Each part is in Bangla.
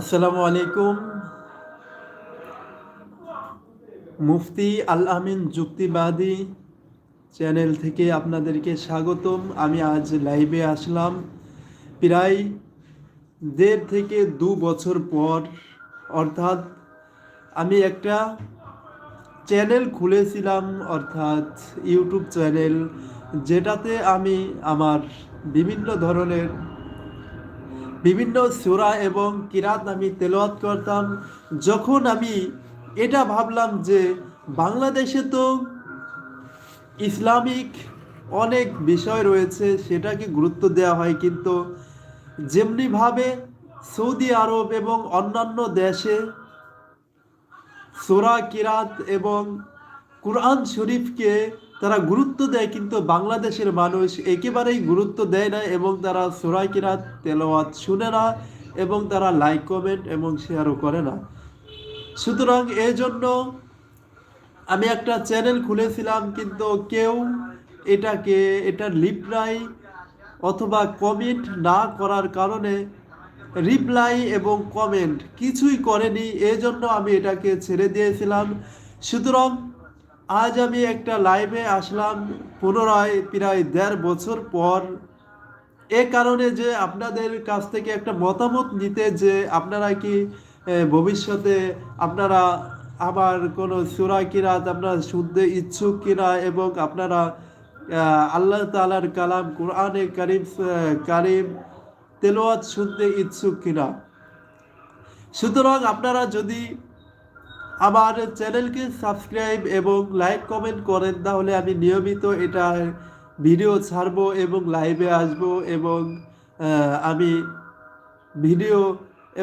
আসসালামু আলাইকুম। মুফতি আল আমিন যুক্তিবাদী চ্যানেল থেকে আপনাদেরকে স্বাগতম। আমি আজ লাইভে আসলাম। প্রায় দেড় থেকে দু বছর পর, অর্থাৎ আমি একটা চ্যানেল খুলেছিলাম, অর্থাৎ ইউটিউব চ্যানেল, যেটাতে আমি আমার বিভিন্ন ধরনের বিভিন্ন সুরা এবং কিরাত আমি তেলাওয়াত করতাম। যখন আমি এটা ভাবলাম যে বাংলাদেশে তো ইসলামিক অনেক বিষয় রয়েছে, সেটাকে গুরুত্ব দেওয়া হয়। কিন্তু যেমনিভাবে সৌদি আরব এবং অন্যান্য দেশে সোরা, কিরাত এবং কোরআন শরীফকে তারা গুরুত্ব দেয়, কিন্তু বাংলাদেশের মানুষ একেবারেই গুরুত্ব দেয় না এবং তারা সোরা কিরাত তেলাওয়াত শুনে না এবং তারা লাইক, কমেন্ট এবং শেয়ারও করে না। সুতরাং এই জন্য আমি একটা চ্যানেল খুলেছিলাম, কিন্তু কেউ এটাকে, এটার রিপ্লাই অথবা কমেন্ট না করার কারণে রিপ্লাই এবং কমেন্ট কিছুই করেনি। এই জন্য আমি এটাকে ছেড়ে দিয়েছিলাম। সুতরাং আজ আমি একটা লাইভে আসলাম, পুনরায় প্রায় দেড় বছর পর। এ কারণে যে আপনাদের কাছ থেকে একটা মতামত নিতে যে আপনারা কি ভবিষ্যতে আপনারা আবার কোনো সুরা কিরাত আপনারা শুনতে ইচ্ছুক কিনা এবং আপনারা আল্লাহ তালার কালাম কোরআনে কারিম কারিম তেলোয়াত শুনতে ইচ্ছুক কিনা সুতরাং আপনারা যদি আমার চ্যানেলকে সাবস্ক্রাইব এবং লাইক কমেন্ট করেন, তাহলে আমি নিয়মিত এটা ভিডিও ছাড়বো এবং লাইভে আসব এবং আমি ভিডিও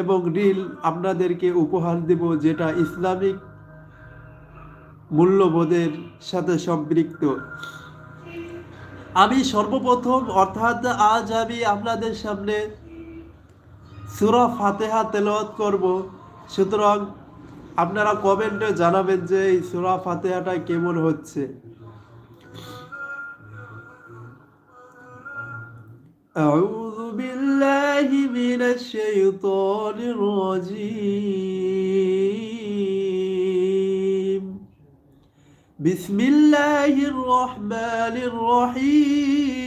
এবং রিল আপনাদেরকে উপহার দেব যেটা ইসলামিক মূল্যবোধের সাথে সম্পৃক্ত। আমি সর্বপ্রথম, অর্থাৎ আজ আমি আপনাদের সামনে সুরা ফাতেহা তেলাওয়াত করব। সুতরাং আপনারা কমেন্টে জানাবেন যে এই সুরা ফাতেহাটা কেমন হচ্ছে أعوذ بالله من الشيطان الرجيم بسم الله الرحمن الرحيم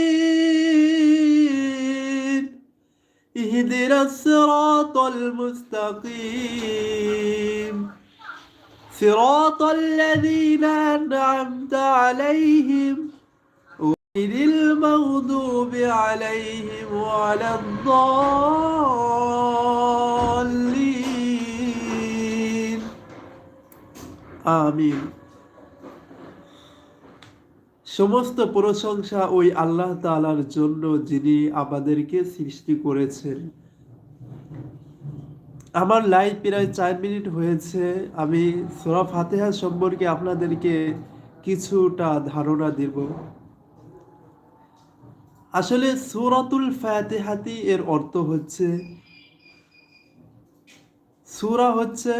اهدنا الصراط المستقيم. صراط الذين أنعمت عليهم غير المغضوب عليهم وعلى الضالين. آمين. সমস্ত প্রশংসা ওই আল্লাহ তাআলার জন্য যিনি আমাদেরকে সৃষ্টি করেছেন। আমার লাইভ প্রায় চার মিনিট হয়েছে। আমি সোরা ফাতেহা সম্পর্কে আপনাদেরকে কিছুটা ধারণা দেব। আসলে সুরাতুল ফাতেহাতি এর অর্থ হচ্ছে, সুরা হচ্ছে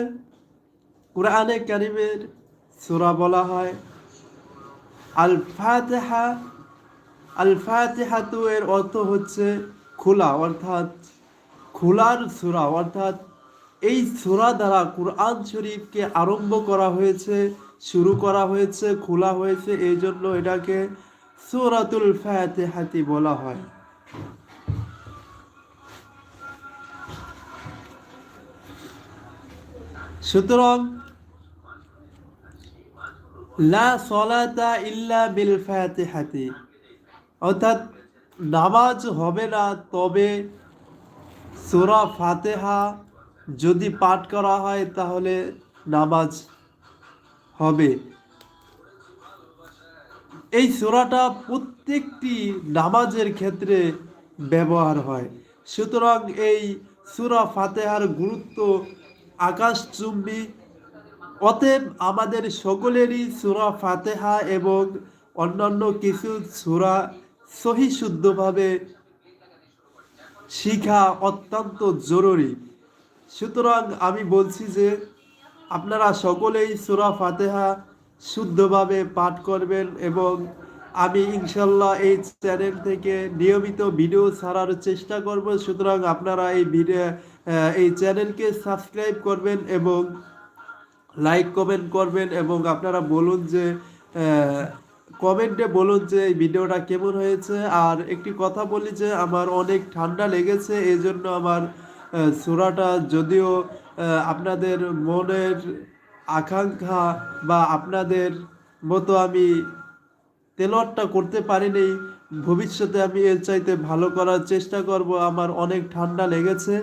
কোরআনে কারিমের সুরা বলা হয়। আল ফাতেহা আল ফাতেহাতু এর অর্থ হচ্ছে খোলা, অর্থাৎ খোলার সুরা, অর্থাৎ এই সুরা দ্বারা কোরআন শরীফকে আরম্ভ করা হয়েছে, শুরু করা হয়েছে, খোলা হয়েছে এই জন্য এটাকে সুরাতুল ফাতেহাতি বলা হয়। সুতরাং লা সলাতা ইল্লা বিল ফাতিহাতি। অর্থাৎ নামাজ হবে না, তবে সূরা ফাতেহা যদি পাঠ করা হয় তাহলে নামাজ হবে। এই সূরাটা প্রত্যেকটি নামাজের ক্ষেত্রে ব্যবহার হয়। সুতরাং এই সুরা ফাতেহার গুরুত্ব আকাশচুম্বী অতএব আমাদের সকলেরই সুরা ফাতেহা এবং অন্যান্য কিছু সুরা সহি শুদ্ধভাবে শিখা অত্যন্ত জরুরি। সুতরাং আমি বলছি যে আপনারা সকলেই সুরা ফাতেহা শুদ্ধভাবে পাঠ করবেন এবং আমি ইনশাল্লাহ এই চ্যানেল থেকে নিয়মিত ভিডিও ছাড়ার চেষ্টা করব। সুতরাং আপনারা এই ভিডিও এই চ্যানেলকে সাবস্ক্রাইব করবেন এবং লাইক কমেন্ট করবেন এবং আপনারা বলুন যে কমেন্টে বলুন যে, এই ভিডিওটা কেমন হয়েছে। আর একটি কথা বলি যে, আমার অনেক ঠান্ডা লেগেছে এই জন্য আমার সুরাটা যদিও আপনাদের মনের আকাঙ্ক্ষা বা আপনাদের মতো আমি তেলওয়াতটা করতে পারিনি, ভবিষ্যতে আমি এর চাইতে ভালো করার চেষ্টা করব। আমার অনেক ঠান্ডা লেগেছে।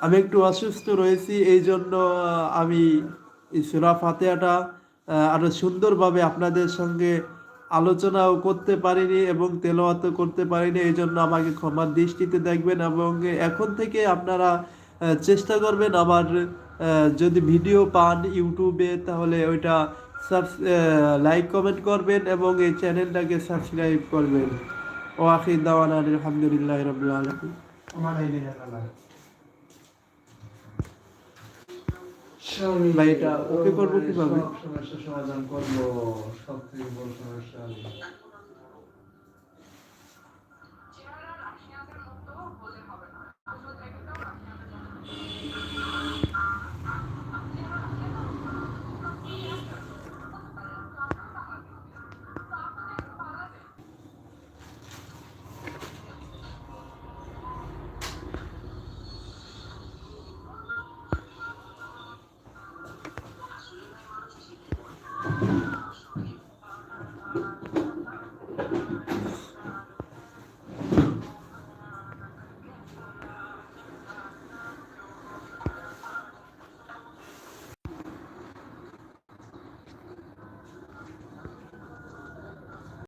আমি একটু অসুস্থ রয়েছি এই জন্য আমি সুরা ফাতেহাটা আহ, আরও সুন্দরভাবে আপনাদের সঙ্গে আলোচনাও করতে পারিনি এবং তেলাওয়াতও করতে পারিনি এই জন্য আমাকে ক্ষমার দৃষ্টিতে দেখবেন এবং এখন থেকে আপনারা চেষ্টা করবেন আমার যদি ভিডিও পান ইউটিউবে তাহলে ওইটা সাবস লাইক কমেন্ট করবেন এবং এই চ্যানেলটাকে সাবস্ক্রাইব করবেন। ও আখির দাওয়ান আলহামদুলিল্লাহ আলমিন আমার এই দিনে খেলা ভাই, এটা ওকে করব কীভাবে? সব সমস্যার সমাধান করব সব থেকে বড় সমস্যা